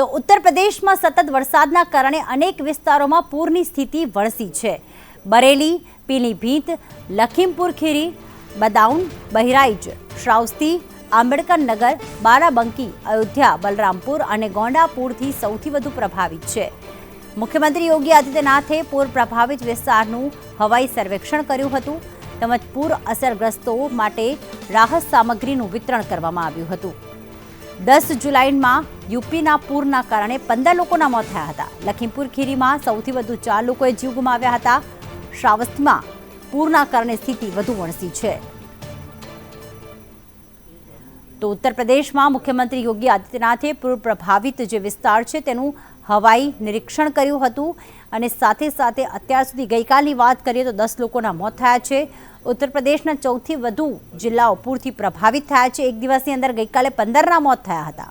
તો ઉત્તર પ્રદેશમાં સતત વરસાદના કારણે અનેક વિસ્તારોમાં પૂરની સ્થિતિ વરસી છે. બરેલી, પીલીભીત, લખીમપુર ખીરી, બદાઉન, બહરાઇચ, શ્રાવસ્તી આંબેડકર નગર બારાબંકી, અયોધ્યા, બલરામપુર અને ગોંડાપુરથી સૌથી વધુ પ્રભાવિત છે. મુખ્યમંત્રી યોગી આદિત્યનાથે પૂર પ્રભાવિત વિસ્તારનું હવાઈ સર્વેક્ષણ કર્યું હતું. તેમજ પૂર અસરગ્રસ્તો માટે રાહત સામગ્રીનું વિતરણ કરવામાં આવ્યું હતું. દસ જુલાઈમાં યુપીના પૂરના કારણે પંદર લોકોના મોત થયા હતા. લખીમપુર ખીરીમાં સૌથી વધુ ચાર લોકોએ જીવ ગુમાવ્યા હતા. શ્રાવસ્તીમાં પૂરના કારણે સ્થિતિ વધુ વણસી છે. તો ઉત્તર પ્રદેશમાં મુખ્યમંત્રી યોગી આદિત્યનાથે પૂર પ્રભાવિત જે વિસ્તાર છે તેનું હવાઈ નિરીક્ષણ કર્યું હતું. અને સાથે સાથે અત્યાર સુધી ગઈકાલની વાત કરીએ તો દસ લોકોના મોત થયા છે. ઉત્તર પ્રદેશના ચૌથી વધુ જિલ્લાઓ પૂરથી પ્રભાવિત થયા છે. એક દિવસની અંદર ગઈકાલે પંદરના મોત થયા હતા.